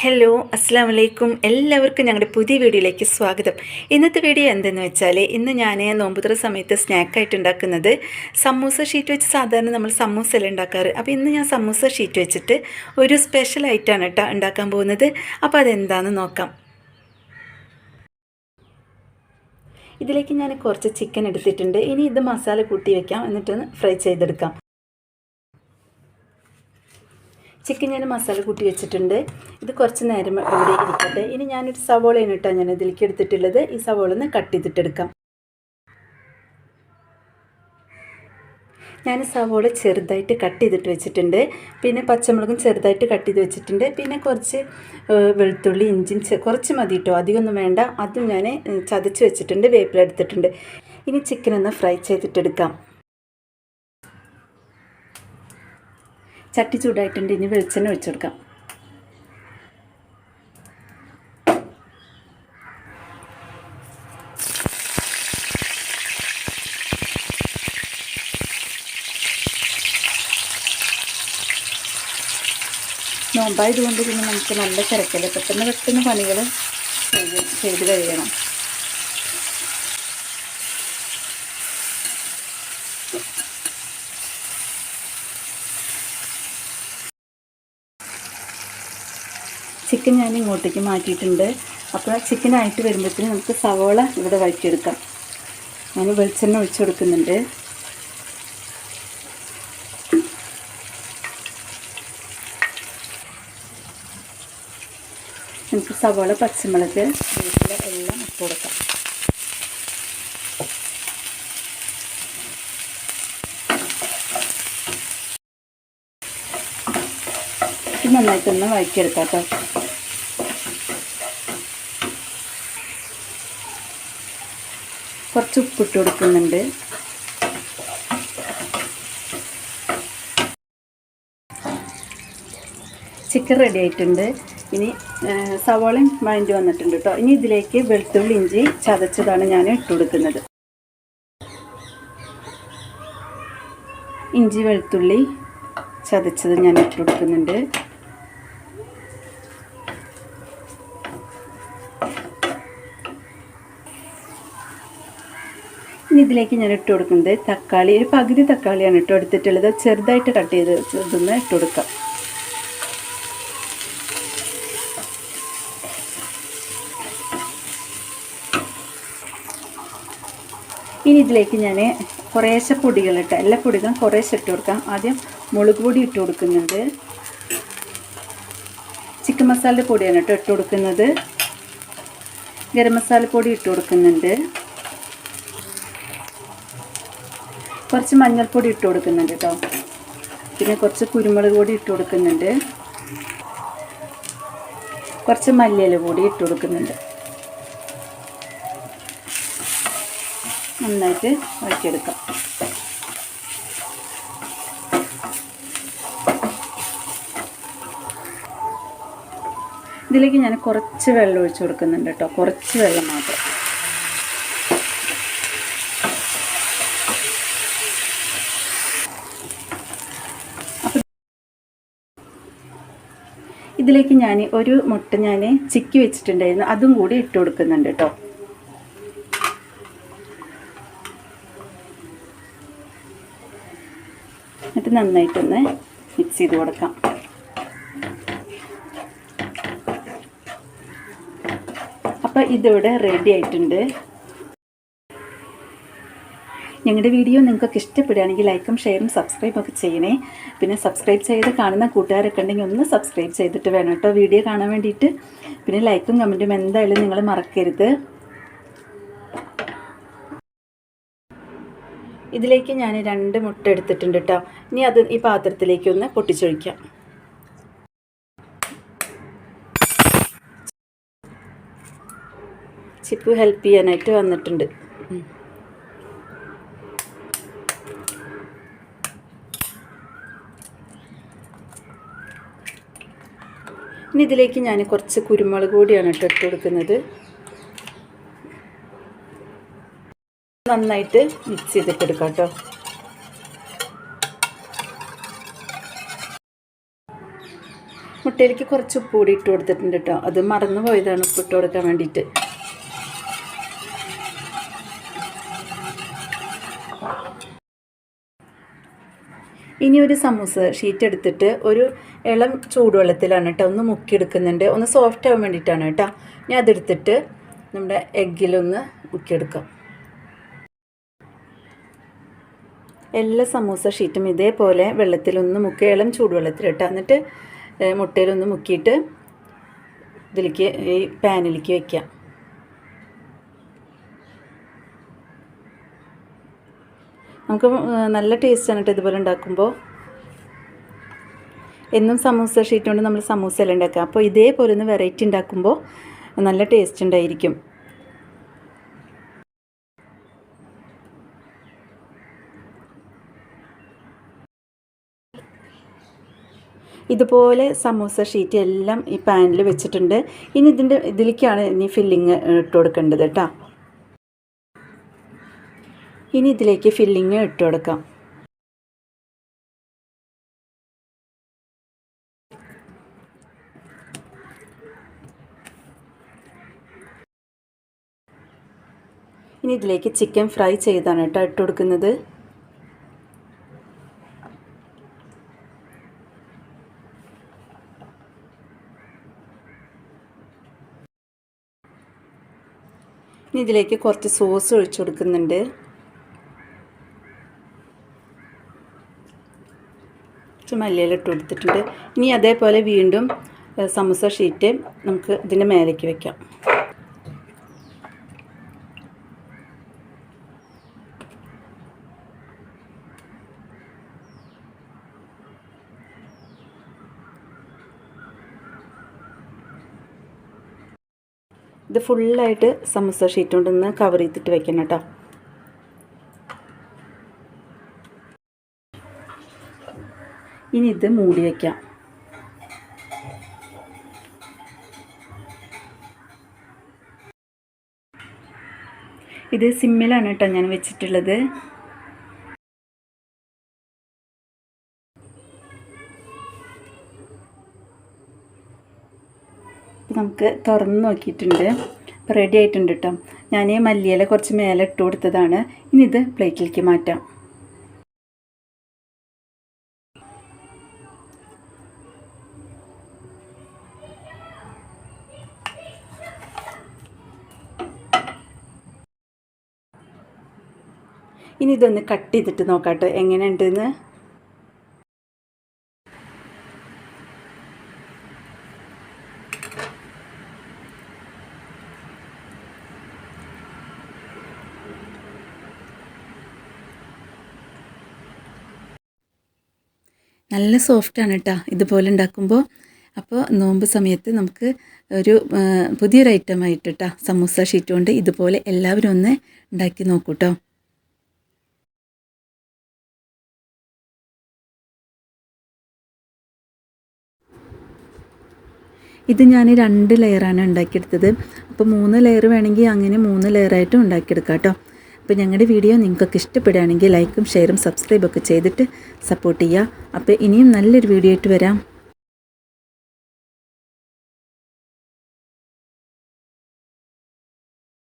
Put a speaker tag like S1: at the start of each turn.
S1: Hello അസ്സാം വലൈക്കും എല്ലാവർക്കും ഞങ്ങളുടെ പുതിയ വീഡിയോയിലേക്ക് സ്വാഗതം. ഇന്നത്തെ വീഡിയോ എന്തെന്ന് വെച്ചാൽ ഇന്ന് ഞാൻ നോമ്പുതുറ സമയത്ത് സ്നാക്കായിട്ട് ഉണ്ടാക്കുന്നത് സമൂസ ഷീറ്റ് വെച്ച് സാധാരണ നമ്മൾ സമൂസ അല്ലേ ഉണ്ടാക്കാറ്. അപ്പോൾ ഇന്ന് ഞാൻ സമൂസ ഷീറ്റ് വെച്ചിട്ട് ഒരു സ്പെഷ്യൽ ആയിട്ടാണ് കേട്ടോ ഉണ്ടാക്കാൻ പോകുന്നത്. അപ്പോൾ അതെന്താണെന്ന് നോക്കാം. ഇതിലേക്ക് ഞാൻ കുറച്ച് ചിക്കൻ എടുത്തിട്ടുണ്ട്. ഇനി ഇത് മസാല കൂട്ടി വെക്കാം. എന്നിട്ടൊന്ന് ഫ്രൈ ചെയ്തെടുക്കാം. ചിക്കൻ ഞാൻ മസാല കൂട്ടി വെച്ചിട്ടുണ്ട്. ഇത് കുറച്ച് നേരം ഇവിടെ ഇരിക്കട്ടെ. ഇനി ഞാനൊരു സവോളയാണ് കേട്ടോ ഞാൻ ഇതിലേക്ക് എടുത്തിട്ടുള്ളത്. ഈ സവോള ഒന്ന് കട്ട് ചെയ്തിട്ടെടുക്കാം. ഞാൻ സവോള ചെറുതായിട്ട് കട്ട് ചെയ്തിട്ട് വെച്ചിട്ടുണ്ട്. പിന്നെ പച്ചമുളകും ചെറുതായിട്ട് കട്ട് ചെയ്ത് വെച്ചിട്ടുണ്ട്. പിന്നെ കുറച്ച് വെളുത്തുള്ളി ഇഞ്ചി കുറച്ച് മതി കേട്ടോ. അധികമൊന്നും വേണ്ട. അതും ഞാൻ ചതച്ച് വെച്ചിട്ടുണ്ട്. വേപ്പിലെടുത്തിട്ടുണ്ട് ഇനി ചിക്കൻ ഒന്ന് ഫ്രൈ ചെയ്തിട്ടെടുക്കാം. ചട്ടി ചൂടായിട്ടുണ്ട്. ഇനി വെളിച്ചെണ്ണ ഒഴിച്ചു കൊടുക്കാം. നോമ്പായതുകൊണ്ട് പിന്നെ നമുക്ക് നല്ല തിരക്കല്ലേ? പെട്ടെന്ന് പെട്ടെന്ന് പണികൾ ചെയ്ത് കഴിയണം. ചിക്കൻ ഞാൻ ഇങ്ങോട്ടേക്ക് മാറ്റിയിട്ടുണ്ട്. അപ്പോൾ ചിക്കനായിട്ട് വരുമ്പോഴത്തേന് നമുക്ക് സവോള ഇവിടെ വഴറ്റിയെടുക്കാം. ഞാൻ വെളിച്ചെണ്ണ ഒഴിച്ചു കൊടുക്കുന്നുണ്ട്. നമുക്ക് സവോള പച്ചമുളക് എല്ലാം ഇട്ട് കൊടുക്കാം. നന്നായിട്ടൊന്ന് വഴറ്റിയെടുക്കാം കേട്ടോ. കുറച്ച് ഉപ്പിട്ട് കൊടുക്കുന്നുണ്ട്. ചിക്കൻ റെഡി ആയിട്ടുണ്ട്. ഇനി സവോളയും വഴണ്ടി വന്നിട്ടുണ്ട് കേട്ടോ. ഇനി ഇതിലേക്ക് വെളുത്തുള്ളി ഇഞ്ചി ചതച്ചതാണ് ഞാൻ ഇട്ട് കൊടുക്കുന്നത്. ഇഞ്ചി വെളുത്തുള്ളി ചതച്ചത് ഞാൻ ഇട്ട് കൊടുക്കുന്നുണ്ട്. ഇനി ഇതിലേക്ക് ഞാൻ ഇട്ട് കൊടുക്കുന്നത് തക്കാളി ഒരു പകുതി തക്കാളിയാണ് ഇട്ട് കൊടുത്തിട്ടുള്ളത്. ചെറുതായിട്ട് കട്ട് ചെയ്ത് വെച്ചതൊന്ന് ഇട്ട് കൊടുക്കാം. ഇനി ഇതിലേക്ക് ഞാൻ കുറേശ്ശെ പൊടികൾ ഇട്ട് എല്ലാ പൊടികളും കുറേശ്ശെ ഇട്ട് കൊടുക്കാം. ആദ്യം മുളക് പൊടി ഇട്ട് കൊടുക്കുന്നത്. ചിക്കൻ മസാല പൊടിയാണ് കേട്ടോ ഇട്ട് കൊടുക്കുന്നത്. ഗരം മസാല പൊടി ഇട്ട് കൊടുക്കുന്നുണ്ട്. കുറച്ച് മഞ്ഞൾപ്പൊടി ഇട്ട് കൊടുക്കുന്നുണ്ട് കേട്ടോ പിന്നെ കുറച്ച് കുരുമുളക് പൊടി ഇട്ട് കൊടുക്കുന്നുണ്ട്. കുറച്ച് മല്ലിയില പൊടി ഇട്ട് കൊടുക്കുന്നുണ്ട്. നന്നായിട്ട് വഴറ്റിയെടുക്കാം. ഇതിലേക്ക് ഞാൻ കുറച്ച് വെള്ളം ഒഴിച്ചു കൊടുക്കുന്നുണ്ട് കേട്ടോ കുറച്ച് വെള്ളം മാത്രം. ഇതിലേക്ക് ഞാൻ ഒരു മുട്ട ഞാൻ ചിക്കി വെച്ചിട്ടുണ്ടായിരുന്നു. അതും കൂടി ഇട്ട് കൊടുക്കുന്നുണ്ട് കേട്ടോ എന്നിട്ട് നന്നായിട്ടൊന്ന് മിക്സ് ചെയ്ത് കൊടുക്കാം. അപ്പോൾ ഇതിവിടെ റെഡി ആയിട്ടുണ്ട്. ഞങ്ങളുടെ വീഡിയോ നിങ്ങൾക്കൊക്കെ ഇഷ്ടപ്പെടുകയാണെങ്കിൽ ലൈക്കും ഷെയറും സബ്സ്ക്രൈബും ഒക്കെ ചെയ്യണേ. പിന്നെ സബ്സ്ക്രൈബ് ചെയ്ത് കാണുന്ന കൂട്ടുകാരൊക്കെ ഉണ്ടെങ്കിൽ ഒന്ന് സബ്സ്ക്രൈബ് ചെയ്തിട്ട് വേണം കേട്ടോ വീഡിയോ കാണാൻ വേണ്ടിയിട്ട്. പിന്നെ ലൈക്കും കമന്റും എന്തായാലും നിങ്ങൾ മറക്കരുത്. ഇതിലേക്ക് ഞാൻ രണ്ട് മുട്ട എടുത്തിട്ടുണ്ട് കേട്ടോ. ഇനി അത് ഈ പാത്രത്തിലേക്ക് ഒന്ന് പൊട്ടിച്ചൊഴിക്കാം. ചിപ്പ് ഹെൽപ്പ് ചെയ്യാനായിട്ട് വന്നിട്ടുണ്ട്. ഇനി ഇതിലേക്ക് ഞാൻ കുറച്ച് കുരുമുളക് പൊടിയാണ് ഇട്ട് ഇട്ട് കൊടുക്കുന്നത്. നന്നായിട്ട് മിക്സ് ചെയ്തിട്ടെടുക്കാം കേട്ടോ. മുട്ടയിലേക്ക് കുറച്ച് ഉപ്പ് കൂടി ഇട്ട് കൊടുത്തിട്ടുണ്ട് കേട്ടോ. അത് മറന്നു പോയതാണ് ഉപ്പ് ഇട്ട് കൊടുക്കാൻ വേണ്ടിയിട്ട്. ഇനി ഒരു സമൂസ ഷീറ്റ് എടുത്തിട്ട് ഒരു ഇളം ചൂടുവെള്ളത്തിലാണ് കേട്ടോ ഒന്ന് മുക്കിയെടുക്കുന്നുണ്ട്. ഒന്ന് സോഫ്റ്റ് ആവാൻ വേണ്ടിയിട്ടാണ് കേട്ടോ. ഞാൻ അതെടുത്തിട്ട് നമ്മുടെ എഗ്ഗിലൊന്ന് മുക്കിയെടുക്കാം. എല്ലാ സമൂസ ഷീറ്റും ഇതേപോലെ വെള്ളത്തിലൊന്ന് മുക്കി ഇളം ചൂടുവെള്ളത്തിൽ കേട്ടോ എന്നിട്ട് മുട്ടയിലൊന്ന് മുക്കിയിട്ട് ഇതിലേക്ക് ഈ പാനിലേക്ക് വയ്ക്കാം നമുക്ക് നല്ല ടേസ്റ്റാണ് കേട്ടോ ഇതുപോലെ ഉണ്ടാക്കുമ്പോൾ എന്നും സമൂസ ഷീറ്റ് കൊണ്ട് നമ്മൾ സമൂസ എല്ലാം ഉണ്ടാക്കുക? അപ്പോൾ ഇതേപോലെ ഒന്ന് വെറൈറ്റി ഉണ്ടാക്കുമ്പോൾ നല്ല ടേസ്റ്റ് ഉണ്ടായിരിക്കും. ഇതുപോലെ സമൂസ ഷീറ്റ് എല്ലാം ഈ പാനിൽ വെച്ചിട്ടുണ്ട്. ഇനി ഇതിന്റെ ഇതിലേക്കാണ് ഇനി ഫില്ലിങ് ഇട്ട് കൊടുക്കേണ്ടത് കേട്ടോ ഇനി ഇതിലേക്ക് ഫില്ലിങ് ഇട്ട് കൊടുക്കാം. ഇനി ഇതിലേക്ക് ചിക്കൻ ഫ്രൈ ചെയ്താണ് കേട്ടോ ഇട്ട് കൊടുക്കുന്നത്. ഇനി ഇതിലേക്ക് കുറച്ച് സോസ് ഒഴിച്ചു കൊടുക്കുന്നുണ്ട്. കുറച്ച് മല്ലിയില ഇട്ട് കൊടുത്തിട്ടുണ്ട്. ഇനി അതേപോലെ വീണ്ടും സമൂസ ഷീറ്റ് നമുക്ക് ഇതിന്റെ മേലേക്ക് വെക്കാം. ഇത് ഫുള്ളായിട്ട് സമൂസ ഷീറ്റ് കൊണ്ടൊന്ന് കവർ ചെയ്തിട്ട് വെക്കണം കേട്ടോ. ഇനി ഇത് മൂടി വയ്ക്കാം ഇത് സിമ്മിലാണ് കേട്ടോ ഞാൻ വെച്ചിട്ടുള്ളത്. നമുക്ക് തുറന്ന് നോക്കിയിട്ടുണ്ട്. റെഡി ആയിട്ടുണ്ട് കേട്ടോ. ഞാൻ മല്ലിയില കുറച്ച് മേലെ ഇട്ട് കൊടുത്തതാണ്. ഇനി ഇത് പ്ലേറ്റിലേക്ക് മാറ്റാം. ഇനി ഇതൊന്ന് കട്ട് ചെയ്തിട്ട് നോക്കാട്ടോ. എങ്ങനെയുണ്ടെന്ന്? നല്ല സോഫ്റ്റാണ് കേട്ടോ ഇതുപോലെ ഉണ്ടാക്കുമ്പോൾ അപ്പോൾ നോമ്പ് സമയത്ത് നമുക്ക് ഒരു പുതിയൊരു ഐറ്റം ആയിട്ട് കേട്ടോ സമൂസ ഷീറ്റ് കൊണ്ട് ഇതുപോലെ എല്ലാവരും ഒന്ന് ഉണ്ടാക്കി നോക്കൂ ഇത് ഞാൻ രണ്ട് ലെയറാണ് ഉണ്ടാക്കിയെടുത്തത്. അപ്പോൾ മൂന്ന് ലെയർ വേണമെങ്കിൽ അങ്ങനെ മൂന്ന് ലെയറായിട്ടും ഉണ്ടാക്കിയെടുക്കാം കേട്ടോ. അപ്പോൾ ഞങ്ങളുടെ വീഡിയോ നിങ്ങൾക്കൊക്കെ ഇഷ്ടപ്പെടുകയാണെങ്കിൽ ലൈക്കും ഷെയറും സബ്സ്ക്രൈബൊക്കെ ചെയ്തിട്ട് സപ്പോർട്ട് ചെയ്യുക. അപ്പോൾ ഇനിയും നല്ലൊരു വീഡിയോ ആയിട്ട് വരാം.